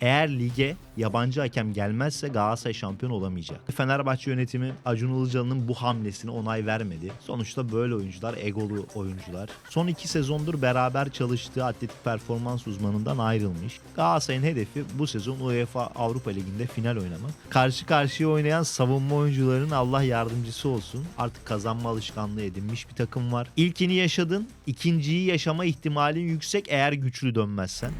Eğer lige yabancı hakem gelmezse Galatasaray şampiyon olamayacak. Fenerbahçe yönetimi Acun Ilıcalı'nın bu hamlesine onay vermedi. Sonuçta böyle oyuncular, egolu oyuncular. Son iki sezondur beraber çalıştığı atletik performans uzmanından ayrılmış. Galatasaray'ın hedefi bu sezon UEFA Avrupa Ligi'nde final oynamak. Karşı karşıya oynayan savunma oyuncuların Allah yardımcısı olsun. Artık kazanma alışkanlığı edinmiş bir takım var. İlkini yaşadın, ikinciyi yaşama ihtimalin yüksek eğer güçlü dönmezsen.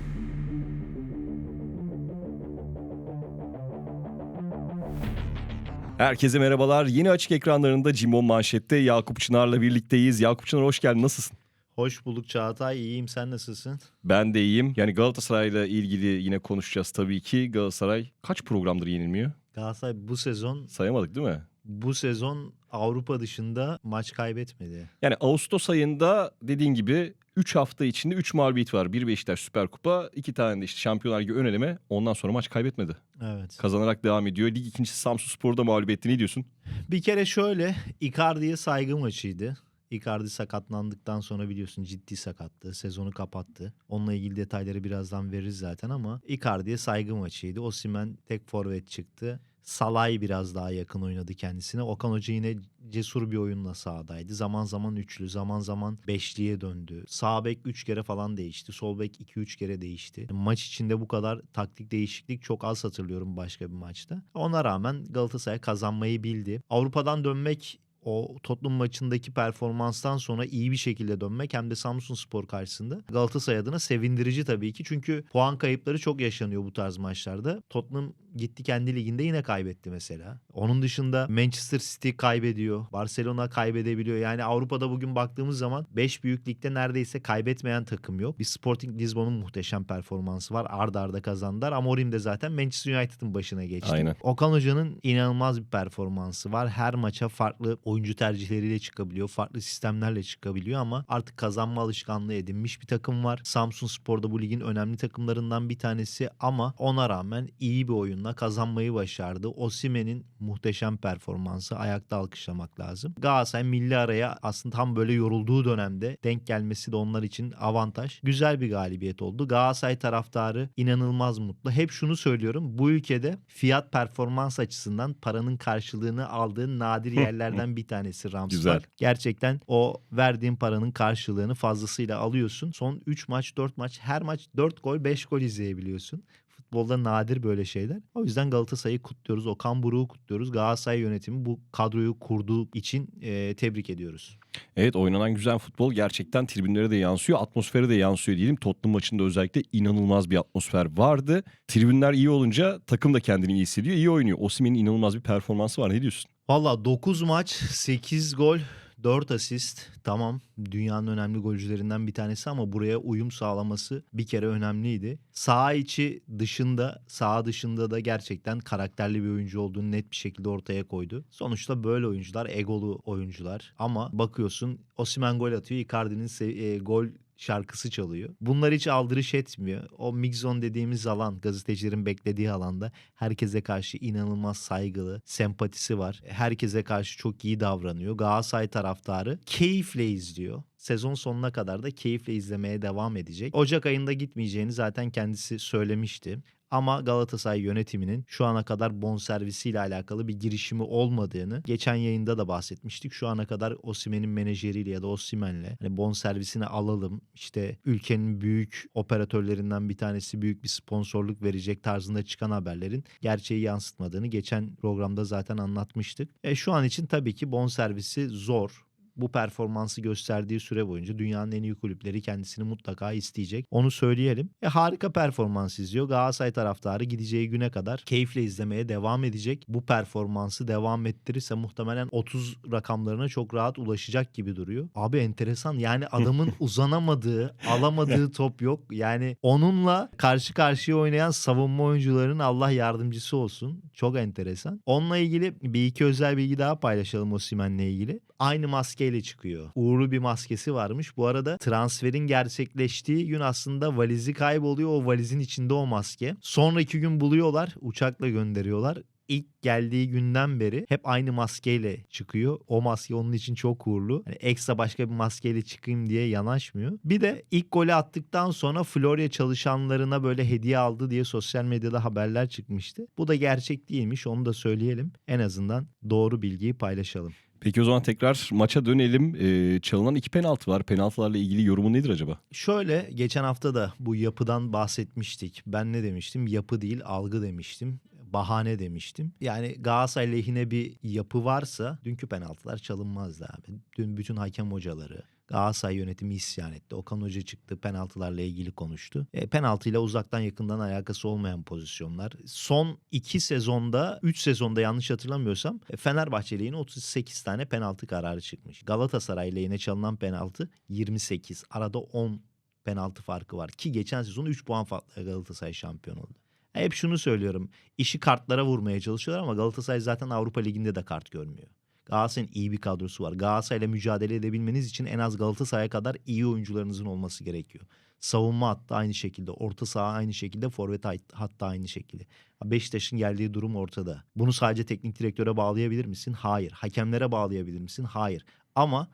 Herkese merhabalar. Yeni açık ekranlarında Cimbom Manşet'te Yakup Çınar'la birlikteyiz. Yakup Çınar hoş geldin. Nasılsın? Hoş bulduk Çağatay. İyiyim. Sen nasılsın? Ben de iyiyim. Yani Galatasaray'la ilgili yine konuşacağız tabii ki. Galatasaray kaç programdır yenilmiyor? Galatasaray bu sezon Sayamadık değil mi? bu sezon Avrupa dışında maç kaybetmedi. Yani Ağustos ayında dediğin gibi 3 hafta içinde 3 mağlubiyet var. Bir Beşiktaş Süper Kupa, 2 tane de işte Şampiyonlar Ligi ön eleme. Ondan sonra maç kaybetmedi. Evet. Kazanarak devam ediyor. Lig ikincisi Samsun Spor'da mağlup etti. Ne diyorsun? Bir kere şöyle Icardi'ye saygı maçıydı. Icardi sakatlandıktan sonra biliyorsun ciddi sakattı. Sezonu kapattı. Onunla ilgili detayları birazdan veririz zaten ama Icardi'ye saygı maçıydı. Osimhen tek forvet çıktı. Salay biraz daha yakın oynadı kendisine. Okan Hoca yine cesur bir oyunla sahadaydı. Zaman zaman üçlü, zaman zaman beşliye döndü. Sağ bek 3 kere falan değişti. Sol bek 2-3 kere değişti. Maç içinde bu kadar taktik değişiklik çok az hatırlıyorum başka bir maçta. Ona rağmen Galatasaray kazanmayı bildi. Avrupa'dan dönmek o Tottenham maçındaki performanstan sonra iyi bir şekilde dönmek hem de Samsun Spor karşısında Galatasaray adına sevindirici tabii ki. Çünkü puan kayıpları çok yaşanıyor bu tarz maçlarda. Tottenham gitti kendi liginde yine kaybetti mesela. Onun dışında Manchester City kaybediyor. Barcelona kaybedebiliyor. Yani Avrupa'da bugün baktığımız zaman 5 büyük ligde neredeyse kaybetmeyen takım yok. Bir Sporting Lisbon'un muhteşem performansı var. Arda arda kazandılar. Amorim de zaten Manchester United'ın başına geçti. Aynen. Okan Hoca'nın inanılmaz bir performansı var. Her maça farklı oyuncu tercihleriyle çıkabiliyor. Farklı sistemlerle çıkabiliyor ama artık kazanma alışkanlığı edinmiş bir takım var. Samsun Spor'da bu ligin önemli takımlarından bir tanesi ama ona rağmen iyi bir oyunla kazanmayı başardı. Osimen'in muhteşem performansı ayakta alkışlamak lazım. Galatasaray milli araya aslında tam böyle yorulduğu dönemde denk gelmesi de onlar için avantaj. Güzel bir galibiyet oldu. Galatasaray taraftarı inanılmaz mutlu. Hep şunu söylüyorum. Bu ülkede fiyat performans açısından paranın karşılığını aldığın nadir yerlerden bir tanesi Rams Güzel. var. Gerçekten o verdiğin paranın karşılığını fazlasıyla alıyorsun. Son 3 maç 4 maç her maç 4 gol 5 gol izleyebiliyorsun. Futbolda nadir böyle şeyler. O yüzden Galatasaray'ı kutluyoruz. Okan Buruk'u kutluyoruz. Galatasaray yönetimi bu kadroyu kurduğu için e, tebrik ediyoruz. Evet oynanan güzel futbol gerçekten tribünlere de yansıyor, atmosfere de yansıyor diyelim. Tottenham maçında özellikle inanılmaz bir atmosfer vardı. Tribünler iyi olunca takım da kendini iyi hissediyor, iyi oynuyor. Osimhen'in inanılmaz bir performansı var. Ne diyorsun? Valla 9 maç 8 gol 4 asist tamam dünyanın önemli golcülerinden bir tanesi ama buraya uyum sağlaması bir kere önemliydi. Sağ içi dışında sağ dışında da gerçekten karakterli bir oyuncu olduğunu net bir şekilde ortaya koydu. Sonuçta böyle oyuncular egolu oyuncular ama bakıyorsun Osimhen gol atıyor Icardi'nin e, gol şarkısı çalıyor. Bunlar hiç aldırış etmiyor. O mixon dediğimiz alan gazetecilerin beklediği alanda herkese karşı inanılmaz saygılı, sempatisi var. Herkese karşı çok iyi davranıyor. Galatasaray taraftarı keyifle izliyor. Sezon sonuna kadar da keyifle izlemeye devam edecek. Ocak ayında gitmeyeceğini zaten kendisi söylemişti. Ama Galatasaray yönetiminin şu ana kadar bonservisiyle alakalı bir girişimi olmadığını geçen yayında da bahsetmiştik. Şu ana kadar Osimhen'in menajeriyle ya da Osimhen'le hani bonservisini alalım işte ülkenin büyük operatörlerinden bir tanesi büyük bir sponsorluk verecek tarzında çıkan haberlerin gerçeği yansıtmadığını geçen programda zaten anlatmıştık. E, şu an için tabii ki bonservisi zor bu performansı gösterdiği süre boyunca dünyanın en iyi kulüpleri kendisini mutlaka isteyecek. Onu söyleyelim. E, harika performans izliyor. Galatasaray taraftarı gideceği güne kadar keyifle izlemeye devam edecek. Bu performansı devam ettirirse muhtemelen 30 rakamlarına çok rahat ulaşacak gibi duruyor. Abi enteresan yani adamın uzanamadığı, alamadığı top yok. Yani onunla karşı karşıya oynayan savunma oyuncularının Allah yardımcısı olsun. Çok enteresan. Onunla ilgili bir iki özel bilgi daha paylaşalım Osimhen'le ilgili. Aynı maskeyle çıkıyor. Uğurlu bir maskesi varmış. Bu arada transferin gerçekleştiği gün aslında valizi kayboluyor. O valizin içinde o maske. Sonra iki gün buluyorlar. Uçakla gönderiyorlar. ilk geldiği günden beri hep aynı maskeyle çıkıyor. O maske onun için çok uğurlu. Hani ekstra başka bir maskeyle çıkayım diye yanaşmıyor. Bir de ilk golü attıktan sonra Florya çalışanlarına böyle hediye aldı diye sosyal medyada haberler çıkmıştı. Bu da gerçek değilmiş onu da söyleyelim. En azından doğru bilgiyi paylaşalım. Peki o zaman tekrar maça dönelim. Ee, çalınan iki penaltı var. Penaltılarla ilgili yorumu nedir acaba? Şöyle geçen hafta da bu yapıdan bahsetmiştik. Ben ne demiştim? Yapı değil algı demiştim. Bahane demiştim. Yani Galatasaray lehine bir yapı varsa dünkü penaltılar çalınmazdı abi. Dün bütün hakem hocaları, Galatasaray yönetimi isyan etti. Okan Hoca çıktı penaltılarla ilgili konuştu. E, penaltıyla uzaktan yakından alakası olmayan pozisyonlar. Son iki sezonda, üç sezonda yanlış hatırlamıyorsam e, Fenerbahçe lehine 38 tane penaltı kararı çıkmış. Galatasaray lehine çalınan penaltı 28. Arada 10 penaltı farkı var. Ki geçen sezon 3 puan farklı Galatasaray şampiyon oldu. Hep şunu söylüyorum. İşi kartlara vurmaya çalışıyorlar ama Galatasaray zaten Avrupa Ligi'nde de kart görmüyor. Galatasaray'ın iyi bir kadrosu var. Galatasaray'la mücadele edebilmeniz için en az Galatasaray'a kadar iyi oyuncularınızın olması gerekiyor. Savunma hattı aynı şekilde, orta saha aynı şekilde, forvet hattı aynı şekilde. Beşiktaş'ın geldiği durum ortada. Bunu sadece teknik direktöre bağlayabilir misin? Hayır. Hakemlere bağlayabilir misin? Hayır. Ama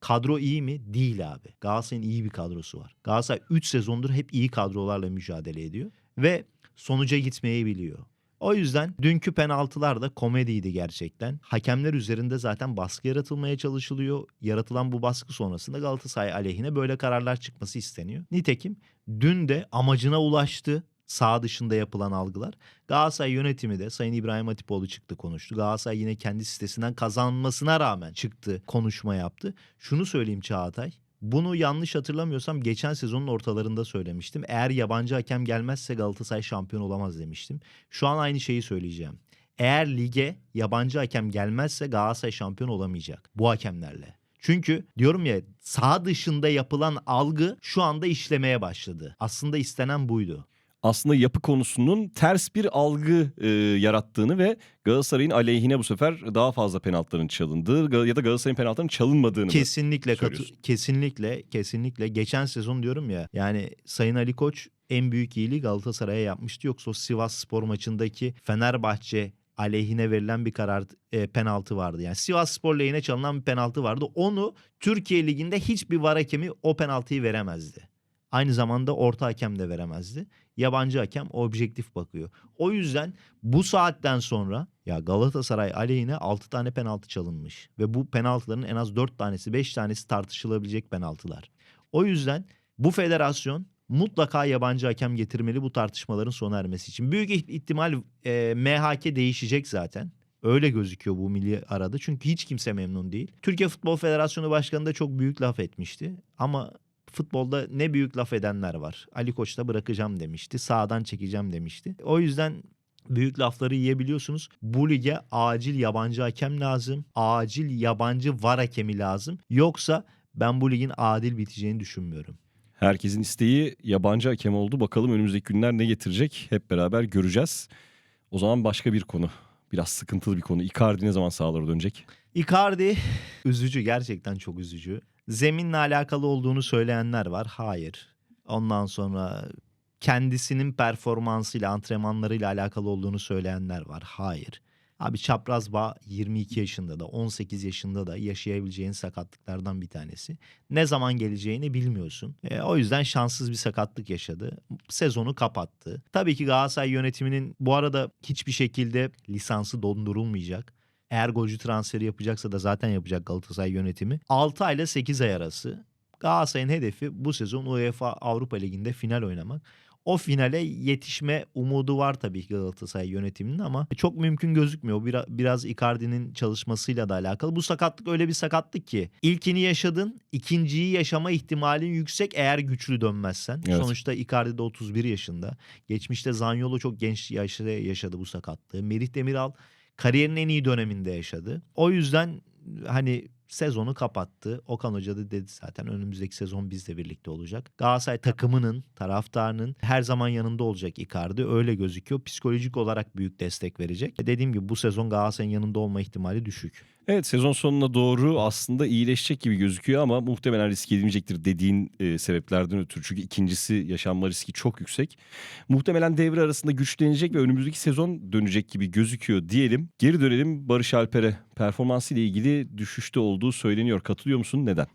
kadro iyi mi? Değil abi. Galatasaray'ın iyi bir kadrosu var. Galatasaray 3 sezondur hep iyi kadrolarla mücadele ediyor ve sonuca gitmeyi biliyor. O yüzden dünkü penaltılar da komediydi gerçekten. Hakemler üzerinde zaten baskı yaratılmaya çalışılıyor. Yaratılan bu baskı sonrasında Galatasaray aleyhine böyle kararlar çıkması isteniyor. Nitekim dün de amacına ulaştı sağ dışında yapılan algılar. Galatasaray yönetimi de Sayın İbrahim Hatipoğlu çıktı konuştu. Galatasaray yine kendi sitesinden kazanmasına rağmen çıktı konuşma yaptı. Şunu söyleyeyim Çağatay. Bunu yanlış hatırlamıyorsam geçen sezonun ortalarında söylemiştim. Eğer yabancı hakem gelmezse Galatasaray şampiyon olamaz demiştim. Şu an aynı şeyi söyleyeceğim. Eğer lige yabancı hakem gelmezse Galatasaray şampiyon olamayacak bu hakemlerle. Çünkü diyorum ya sağ dışında yapılan algı şu anda işlemeye başladı. Aslında istenen buydu aslında yapı konusunun ters bir algı e, yarattığını ve Galatasaray'ın aleyhine bu sefer daha fazla penaltıların çalındığı ya da Galatasaray'ın penaltıların çalınmadığını kesinlikle katı, kesinlikle kesinlikle geçen sezon diyorum ya yani Sayın Ali Koç en büyük iyiliği Galatasaray'a yapmıştı yoksa o Sivas Spor maçındaki Fenerbahçe aleyhine verilen bir karar e, penaltı vardı. Yani Sivas Spor lehine çalınan bir penaltı vardı. Onu Türkiye Ligi'nde hiçbir var hakemi o penaltıyı veremezdi. Aynı zamanda orta hakem de veremezdi. Yabancı hakem objektif bakıyor. O yüzden bu saatten sonra ya Galatasaray aleyhine 6 tane penaltı çalınmış. Ve bu penaltıların en az 4 tanesi 5 tanesi tartışılabilecek penaltılar. O yüzden bu federasyon mutlaka yabancı hakem getirmeli bu tartışmaların sona ermesi için. Büyük ihtimal e, MHK değişecek zaten. Öyle gözüküyor bu milli arada. Çünkü hiç kimse memnun değil. Türkiye Futbol Federasyonu Başkanı da çok büyük laf etmişti. Ama futbolda ne büyük laf edenler var. Ali Koç da bırakacağım demişti. Sağdan çekeceğim demişti. O yüzden büyük lafları yiyebiliyorsunuz. Bu lige acil yabancı hakem lazım. Acil yabancı var hakemi lazım. Yoksa ben bu ligin adil biteceğini düşünmüyorum. Herkesin isteği yabancı hakem oldu. Bakalım önümüzdeki günler ne getirecek hep beraber göreceğiz. O zaman başka bir konu. Biraz sıkıntılı bir konu. Icardi ne zaman sahalara dönecek? Icardi üzücü gerçekten çok üzücü. Zeminle alakalı olduğunu söyleyenler var. Hayır. Ondan sonra kendisinin performansıyla, antrenmanlarıyla alakalı olduğunu söyleyenler var. Hayır. Abi çapraz bağ 22 yaşında da 18 yaşında da yaşayabileceğin sakatlıklardan bir tanesi. Ne zaman geleceğini bilmiyorsun. E, o yüzden şanssız bir sakatlık yaşadı. Sezonu kapattı. Tabii ki Galatasaray yönetiminin bu arada hiçbir şekilde lisansı dondurulmayacak. Eğer golcü transferi yapacaksa da zaten yapacak Galatasaray yönetimi. 6 ayla 8 ay arası Galatasaray'ın hedefi bu sezon UEFA Avrupa Ligi'nde final oynamak. O finale yetişme umudu var tabii ki Galatasaray yönetiminin ama çok mümkün gözükmüyor. Biraz, biraz Icardi'nin çalışmasıyla da alakalı. Bu sakatlık öyle bir sakatlık ki ilkini yaşadın, ikinciyi yaşama ihtimalin yüksek eğer güçlü dönmezsen. Evet. Sonuçta Icardi de 31 yaşında. Geçmişte Zaniolo çok genç yaşta yaşadı bu sakatlığı. Merih Demiral kariyerinin en iyi döneminde yaşadı. O yüzden hani sezonu kapattı. Okan Hoca da dedi zaten önümüzdeki sezon bizle birlikte olacak. Galatasaray takımının, taraftarının her zaman yanında olacak Icardi. Öyle gözüküyor. Psikolojik olarak büyük destek verecek. Dediğim gibi bu sezon Galatasaray'ın yanında olma ihtimali düşük. Evet sezon sonuna doğru aslında iyileşecek gibi gözüküyor ama muhtemelen risk edilmeyecektir dediğin e, sebeplerden ötürü. Çünkü ikincisi yaşanma riski çok yüksek. Muhtemelen devre arasında güçlenecek ve önümüzdeki sezon dönecek gibi gözüküyor diyelim. Geri dönelim Barış Alper'e. Performansı ile ilgili düşüşte olduğu söyleniyor. Katılıyor musun? Neden?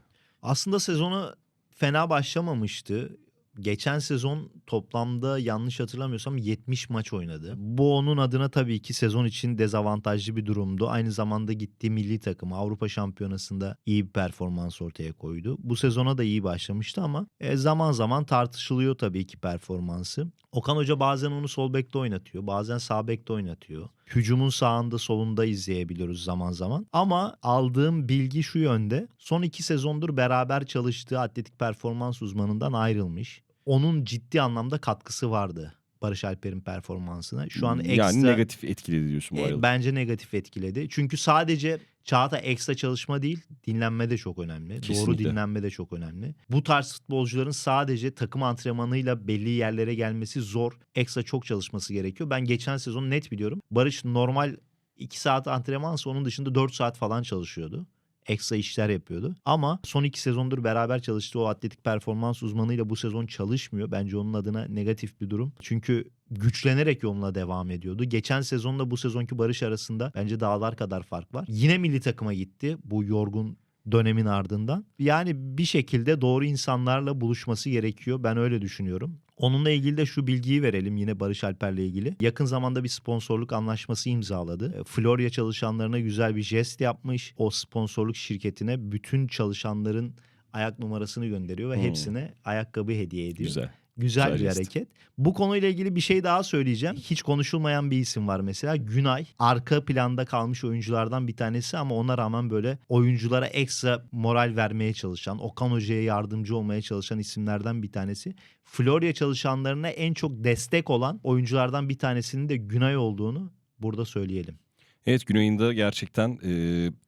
Aslında sezonu fena başlamamıştı. Geçen sezon toplamda yanlış hatırlamıyorsam 70 maç oynadı. Bu onun adına tabii ki sezon için dezavantajlı bir durumdu. Aynı zamanda gittiği milli takımı Avrupa Şampiyonası'nda iyi bir performans ortaya koydu. Bu sezona da iyi başlamıştı ama e, zaman zaman tartışılıyor tabii ki performansı. Okan Hoca bazen onu sol bekte oynatıyor, bazen sağ bekte oynatıyor. Hücumun sağında solunda izleyebiliyoruz zaman zaman. Ama aldığım bilgi şu yönde. Son iki sezondur beraber çalıştığı atletik performans uzmanından ayrılmış. Onun ciddi anlamda katkısı vardı Barış Alper'in performansına. Şu an ekstra... Yani negatif etkiledi diyorsun bu E, ayrılık. bence negatif etkiledi. Çünkü sadece Çağatay ekstra çalışma değil, dinlenme de çok önemli. Doğru Kesinlikle. dinlenme de çok önemli. Bu tarz futbolcuların sadece takım antrenmanıyla belli yerlere gelmesi zor. Ekstra çok çalışması gerekiyor. Ben geçen sezon net biliyorum. Barış normal 2 saat antrenmansa onun dışında 4 saat falan çalışıyordu. Ekstra işler yapıyordu. Ama son iki sezondur beraber çalıştığı o atletik performans uzmanıyla bu sezon çalışmıyor. Bence onun adına negatif bir durum. Çünkü güçlenerek yoluna devam ediyordu. Geçen sezonla bu sezonki Barış arasında bence dağlar kadar fark var. Yine milli takıma gitti bu yorgun dönemin ardından. Yani bir şekilde doğru insanlarla buluşması gerekiyor. Ben öyle düşünüyorum. Onunla ilgili de şu bilgiyi verelim yine Barış Alper'le ilgili. Yakın zamanda bir sponsorluk anlaşması imzaladı. E, Florya çalışanlarına güzel bir jest yapmış. O sponsorluk şirketine bütün çalışanların ayak numarasını gönderiyor ve Hmm. hepsine ayakkabı hediye ediyor. Güzel. Güzel, Güzel bir jest. hareket. Bu konuyla ilgili bir şey daha söyleyeceğim. Hiç konuşulmayan bir isim var mesela. Günay. Arka planda kalmış oyunculardan bir tanesi ama ona rağmen böyle oyunculara ekstra moral vermeye çalışan, Okan Hoca'ya yardımcı olmaya çalışan isimlerden bir tanesi. Florya çalışanlarına en çok destek olan oyunculardan bir tanesinin de Günay olduğunu burada söyleyelim. Evet Güney'in de gerçekten e,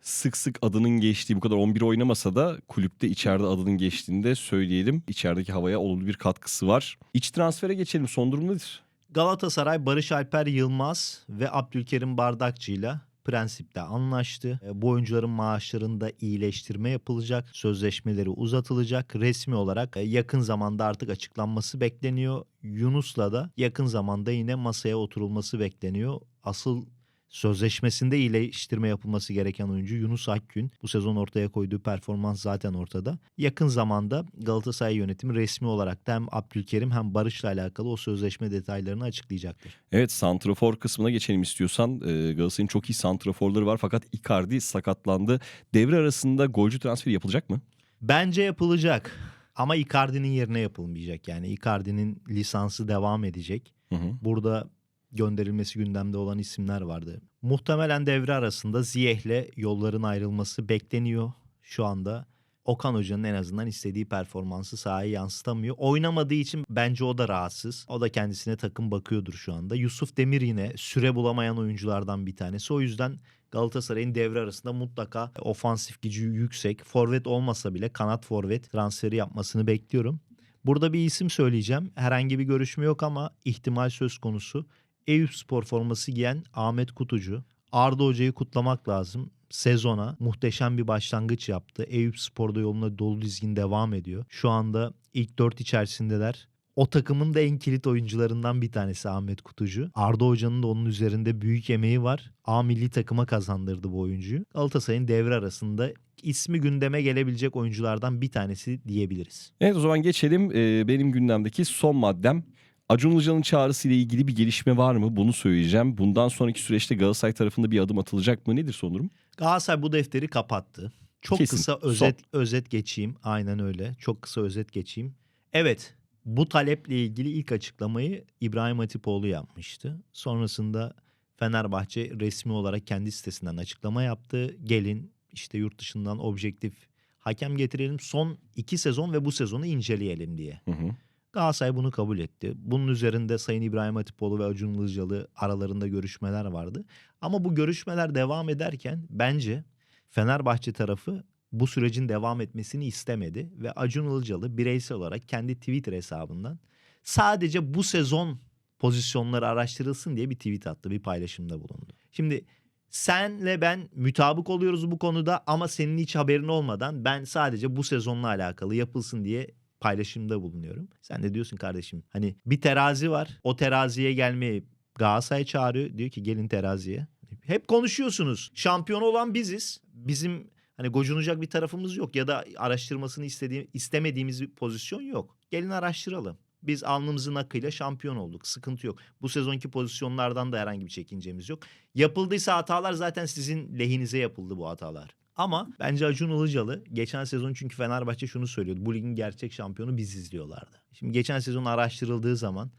sık sık adının geçtiği bu kadar 11 oynamasa da kulüpte içeride adının geçtiğini de söyleyelim. İçerideki havaya olumlu bir katkısı var. İç transfere geçelim. Son durum nedir? Galatasaray Barış Alper Yılmaz ve Abdülkerim Bardakçı'yla prensipte anlaştı. E, Bu oyuncuların maaşlarında iyileştirme yapılacak, sözleşmeleri uzatılacak. Resmi olarak e, yakın zamanda artık açıklanması bekleniyor. Yunus'la da yakın zamanda yine masaya oturulması bekleniyor. Asıl sözleşmesinde iyileştirme yapılması gereken oyuncu Yunus Akgün. Bu sezon ortaya koyduğu performans zaten ortada. Yakın zamanda Galatasaray yönetimi resmi olarak da hem Abdülkerim hem Barış'la alakalı o sözleşme detaylarını açıklayacaktır. Evet santrafor kısmına geçelim istiyorsan. E, Galatasaray'ın çok iyi santraforları var fakat Icardi sakatlandı. Devre arasında golcü transferi yapılacak mı? Bence yapılacak ama Icardi'nin yerine yapılmayacak. Yani Icardi'nin lisansı devam edecek. Hı hı. Burada gönderilmesi gündemde olan isimler vardı. Muhtemelen devre arasında Ziyeh'le yolların ayrılması bekleniyor şu anda. Okan Hoca'nın en azından istediği performansı sahaya yansıtamıyor. Oynamadığı için bence o da rahatsız. O da kendisine takım bakıyordur şu anda. Yusuf Demir yine süre bulamayan oyunculardan bir tanesi. O yüzden Galatasaray'ın devre arasında mutlaka ofansif gücü yüksek, forvet olmasa bile kanat forvet transferi yapmasını bekliyorum. Burada bir isim söyleyeceğim. Herhangi bir görüşme yok ama ihtimal söz konusu. Eyüp Spor forması giyen Ahmet Kutucu. Arda Hoca'yı kutlamak lazım. Sezona muhteşem bir başlangıç yaptı. Eyüp Spor'da yoluna dolu dizgin devam ediyor. Şu anda ilk dört içerisindeler. O takımın da en kilit oyuncularından bir tanesi Ahmet Kutucu. Arda Hoca'nın da onun üzerinde büyük emeği var. A milli takıma kazandırdı bu oyuncuyu. Galatasaray'ın devre arasında ismi gündeme gelebilecek oyunculardan bir tanesi diyebiliriz. Evet o zaman geçelim benim gündemdeki son maddem. Acun Ilıcalı'nın çağrısı ile ilgili bir gelişme var mı? Bunu söyleyeceğim. Bundan sonraki süreçte Galatasaray tarafında bir adım atılacak mı? Nedir son durum? Galatasaray bu defteri kapattı. Çok Kesin. kısa özet özet geçeyim. Aynen öyle. Çok kısa özet geçeyim. Evet, bu taleple ilgili ilk açıklamayı İbrahim Hatipoğlu yapmıştı. Sonrasında Fenerbahçe resmi olarak kendi sitesinden açıklama yaptı. Gelin işte yurt dışından objektif hakem getirelim. Son iki sezon ve bu sezonu inceleyelim diye. Hı hı. Galatasaray bunu kabul etti. Bunun üzerinde Sayın İbrahim Hatipoğlu ve Acun Ilıcalı aralarında görüşmeler vardı. Ama bu görüşmeler devam ederken bence Fenerbahçe tarafı bu sürecin devam etmesini istemedi ve Acun Ilıcalı bireysel olarak kendi Twitter hesabından sadece bu sezon pozisyonları araştırılsın diye bir tweet attı, bir paylaşımda bulundu. Şimdi senle ben mütabık oluyoruz bu konuda ama senin hiç haberin olmadan ben sadece bu sezonla alakalı yapılsın diye paylaşımda bulunuyorum. Sen de diyorsun kardeşim hani bir terazi var. O teraziye gelmeyi Galatasaray çağırıyor. Diyor ki gelin teraziye. Hep konuşuyorsunuz. Şampiyon olan biziz. Bizim hani gocunacak bir tarafımız yok ya da araştırmasını istediğim, istemediğimiz bir pozisyon yok. Gelin araştıralım. Biz alnımızın akıyla şampiyon olduk. Sıkıntı yok. Bu sezonki pozisyonlardan da herhangi bir çekincemiz yok. Yapıldıysa hatalar zaten sizin lehinize yapıldı bu hatalar. Ama bence Acun Ilıcalı geçen sezon çünkü Fenerbahçe şunu söylüyordu. Bu ligin gerçek şampiyonu biziz diyorlardı. Şimdi geçen sezon araştırıldığı zaman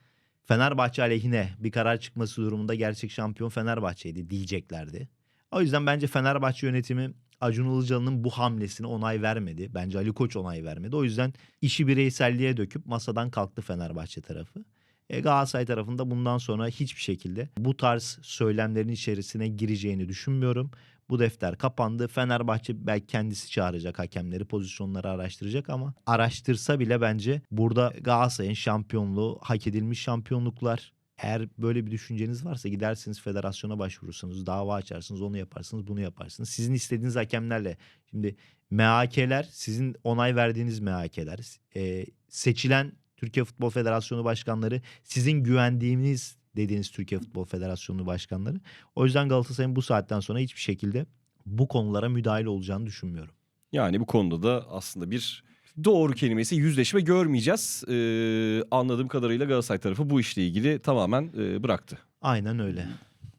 Fenerbahçe aleyhine bir karar çıkması durumunda gerçek şampiyon Fenerbahçe'ydi diyeceklerdi. O yüzden bence Fenerbahçe yönetimi Acun Ilıcalı'nın bu hamlesine onay vermedi. Bence Ali Koç onay vermedi. O yüzden işi bireyselliğe döküp masadan kalktı Fenerbahçe tarafı. E, Galatasaray tarafında bundan sonra hiçbir şekilde bu tarz söylemlerin içerisine gireceğini düşünmüyorum. Bu defter kapandı. Fenerbahçe belki kendisi çağıracak hakemleri, pozisyonları araştıracak ama araştırsa bile bence burada Galatasaray'ın şampiyonluğu hak edilmiş şampiyonluklar. Eğer böyle bir düşünceniz varsa gidersiniz federasyona başvurursunuz, dava açarsınız, onu yaparsınız, bunu yaparsınız. Sizin istediğiniz hakemlerle. Şimdi MHK'ler sizin onay verdiğiniz MHK'ler. E, seçilen Türkiye Futbol Federasyonu başkanları sizin güvendiğiniz dediğiniz Türkiye Futbol Federasyonu başkanları. O yüzden Galatasaray'ın bu saatten sonra hiçbir şekilde bu konulara müdahil olacağını düşünmüyorum. Yani bu konuda da aslında bir doğru kelimesi yüzleşme görmeyeceğiz. Ee, anladığım kadarıyla Galatasaray tarafı bu işle ilgili tamamen e, bıraktı. Aynen öyle.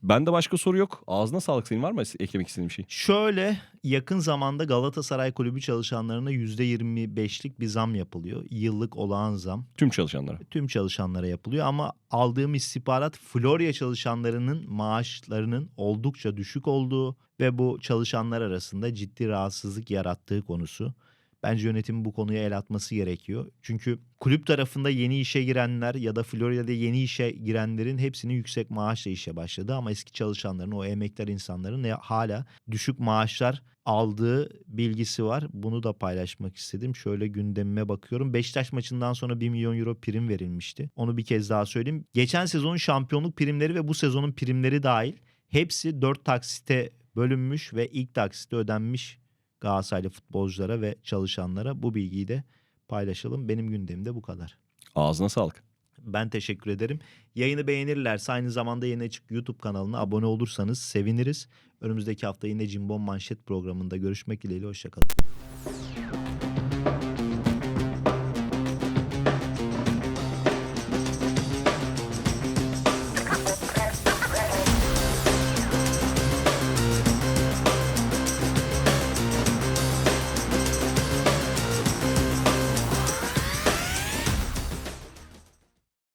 Bende başka soru yok. Ağzına sağlık senin var mı eklemek istediğin bir şey? Şöyle yakın zamanda Galatasaray Kulübü çalışanlarına %25'lik bir zam yapılıyor. Yıllık olağan zam. Tüm çalışanlara. Tüm çalışanlara yapılıyor ama aldığım istihbarat Florya çalışanlarının maaşlarının oldukça düşük olduğu ve bu çalışanlar arasında ciddi rahatsızlık yarattığı konusu. Bence yönetimin bu konuya el atması gerekiyor. Çünkü kulüp tarafında yeni işe girenler ya da Florya'da yeni işe girenlerin hepsinin yüksek maaşla işe başladı. Ama eski çalışanların, o emektar insanların hala düşük maaşlar aldığı bilgisi var. Bunu da paylaşmak istedim. Şöyle gündemime bakıyorum. Beşiktaş maçından sonra 1 milyon euro prim verilmişti. Onu bir kez daha söyleyeyim. Geçen sezonun şampiyonluk primleri ve bu sezonun primleri dahil hepsi 4 taksite bölünmüş ve ilk taksite ödenmiş Galatasaraylı futbolculara ve çalışanlara bu bilgiyi de paylaşalım. Benim gündemimde bu kadar. Ağzına sağlık. Ben teşekkür ederim. Yayını beğenirlerse aynı zamanda yeni açık YouTube kanalına abone olursanız seviniriz. Önümüzdeki hafta yine Cimbom Manşet programında görüşmek dileğiyle. Hoşçakalın.